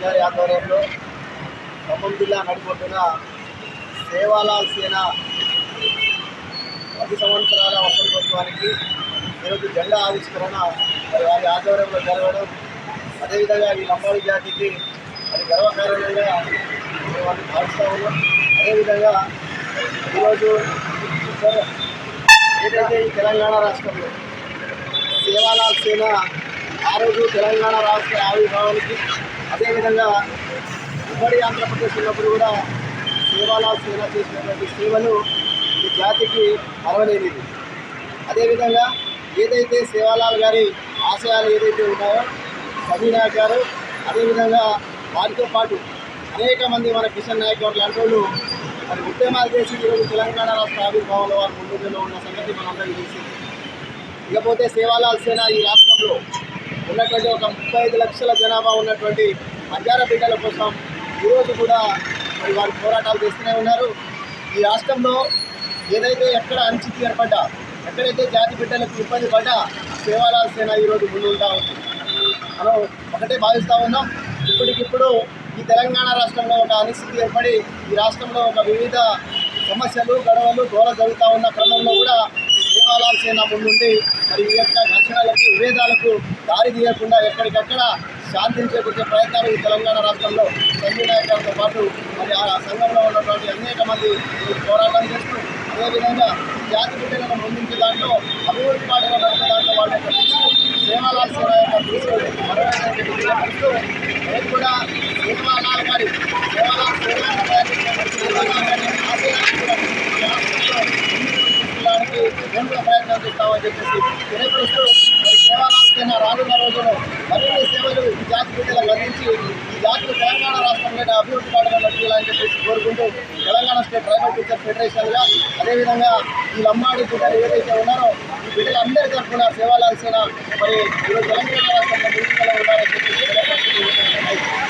గారి ఆధ్వర్యంలో ఖమ్మం జిల్లా నడిపోతున్న సేవాలాల్ సేన పది సంవత్సరాల వసంతోత్సవానికి ఈరోజు జెండా ఆవిష్కరణ మరి వారి ఆధ్వర్యంలో జరగడం అదేవిధంగా ఈ లంబాడి జాతికి మరి గర్వకారణంగా వాళ్ళు భావిస్తూ ఉన్నాం అదేవిధంగా ఈరోజు ఏదైతే ఈ తెలంగాణ రాష్ట్రంలో సేవాలాల్ సేన ఆ రోజు తెలంగాణ రాష్ట్ర ఆవిర్భావానికి అదేవిధంగా ఉమ్మడి ఆంధ్రప్రదేశ్ ఉన్నప్పుడు కూడా సేవాలాల్ సేన చేసినటువంటి సేవలు ఈ జాతికి అరవలేనిది అదేవిధంగా ఏదైతే సేవాలాల్ గారి ఆశయాలు ఏదైతే ఉన్నాయో సమీనా గారు అదేవిధంగా వారితో పాటు అనేక మంది మన కిషన్ నాయక్ గారు లాంటి వాళ్ళు మరి ఉద్యమాలు చేసి ఈరోజు తెలంగాణ రాష్ట్ర ఆవిర్భావంలో వారు ముందులో ఉన్న సంగతి మనందరికీ తెలిసింది. ఇకపోతే సేవాలాల్ సేన ఈ రాష్ట్రంలో ఉన్నటువంటి ఒక ముప్పై ఐదు లక్షల జనాభా ఉన్నటువంటి బంజారా బిడ్డల కోసం ఈరోజు కూడా మరి వారు పోరాటాలు చేస్తూనే ఉన్నారు. ఈ రాష్ట్రంలో ఏదైతే ఎక్కడ అనిచితి ఏర్పడ్డా ఎక్కడైతే జాతి బిడ్డలకు ఇబ్బంది పడ్డా సేవాలాల్ సేన ఈరోజు ముందుంటా ఉంది. మనం ఒకటే భావిస్తూ ఉన్నాం. ఇప్పటికిప్పుడు ఈ తెలంగాణ రాష్ట్రంలో ఒక అనిశ్చితి ఏర్పడి ఈ రాష్ట్రంలో ఒక వివిధ సమస్యలు గొడవలు గోడ జరుగుతూ ఉన్న క్రమంలో కూడా సేవాలాల్ సేన ముందుండి మరి ఈ యొక్క ఘర్షణలకు విభేదాలకు దారి తీయకుండా ఎక్కడికక్కడ శాంతిని చేకూర్చే ప్రయత్నాలు ఈ తెలంగాణ రాష్ట్రంలో సంజయ్ నాయకులతో పాటు మరి ఆ సంఘంలో ఉన్నటువంటి అనేక మంది పోరాటం చేస్తూ అదేవిధంగా జాతి బిడ్డలను ముందుంచే దాంట్లో అభివృద్ధి పాటలు నడిపే దాంట్లో వాళ్ళ యొక్క సేవాలాల్ సేన యొక్క కూడా ప్రయత్నం చేస్తామని చెప్పేసి తెలియపరుస్తూ మరి సేవాలపైన రానున్న రోజుల్లో మరిన్ని సేవలు ఈ జాతి బిడ్డలకు అందించి ఈ జాతిని తెలంగాణ రాష్ట్రంలో అభివృద్ధి పాటలు నడిపించాలని చెప్పేసి కోరుకుంటూ తెలంగాణ స్టేట్ ట్రైబల్ టీచర్ ఫెడరేషన్గా అదేవిధంగా ఈ లమ్మాడి బిడ్డలు ఏదైతే ఉన్నారో. ఈ బిడ్డలందరి తరఫున సేవాలసిన మరి ఈరోజు తెలంగాణ రాష్ట్రంలో ముందుకలో ఉన్నారని చెప్పేసి